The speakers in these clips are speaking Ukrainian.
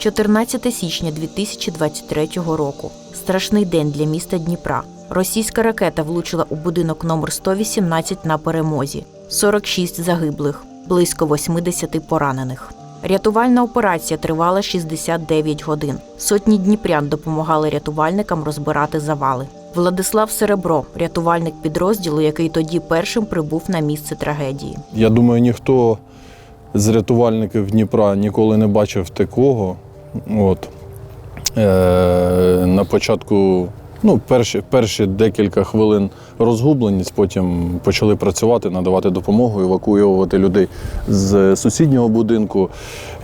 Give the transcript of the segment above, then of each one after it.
14 січня 2023 року. Страшний день для міста Дніпра. Російська ракета влучила у будинок номер 118 на перемозі. 46 загиблих, близько 80 поранених. Рятувальна операція тривала 69 годин. Сотні дніпрян допомагали рятувальникам розбирати завали. Владислав Серебро, рятувальник підрозділу, який тоді першим прибув на місце трагедії. Я думаю, ніхто з рятувальників Дніпра ніколи не бачив такого. От. Е, на початку, ну, перші, перші декілька хвилин розгубленість, потім почали працювати, надавати допомогу, евакуювати людей з сусіднього будинку,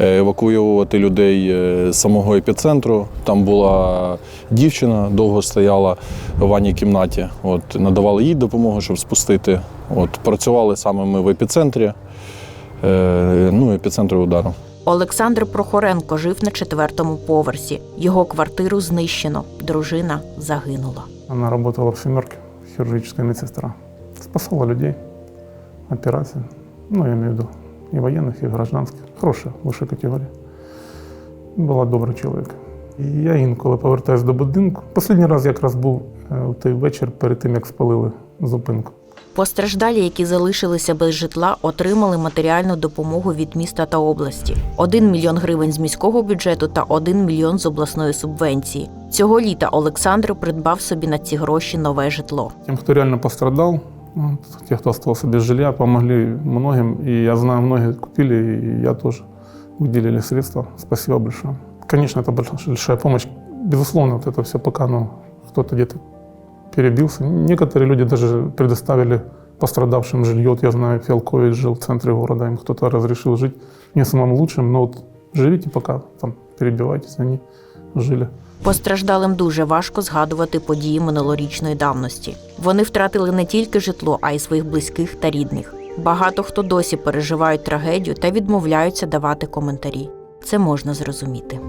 е, евакуювати людей е, з самого епіцентру. Там була дівчина, довго стояла в ванній кімнаті. От, надавали їй допомогу, щоб спустити. От, працювали саме ми в епіцентрі, е, ну, епіцентрі удару. Олександр Прохоренко жив на четвертому поверсі. Його квартиру знищено. Дружина загинула. Она работала в «семерке», хирургическая медсестра. Спасала людей, операции. Ну, я имею в виду и военных, и гражданских. Хорошая, вища категорія. Була добрий чоловік. І я інколи повертаюся до будинку. Останній раз якраз був е, у той вечір перед тим, як спалили зупинку. Постраждалі, які залишилися без житла, отримали матеріальну допомогу від міста та області: 1 мільйон гривень з міського бюджету та 1 мільйон з обласної субвенції. Цього літа Олександр придбав собі на ці гроші нове житло. Тем, кто реально пострадал, вот, те, кто остался без жилья, помогли многим. И я знаю, многие купили, и я тоже выделили средства. Спасибо большое. Конечно, это большая, большая помощь. Безусловно, вот это все пока ну, кто-то где-то перебился. Некоторые люди даже предоставили пострадавшим жилье. Вот я знаю, Фиалкович жил в центре города, им кто-то разрешил жить не самым лучшим, но вот живите пока, там, перебивайтесь, они жили. Постраждалим дуже важко згадувати події минулорічної давності. Вони втратили не тільки житло, а й своїх близьких та рідних. Багато хто досі переживають трагедію та відмовляються давати коментарі. Це можна зрозуміти.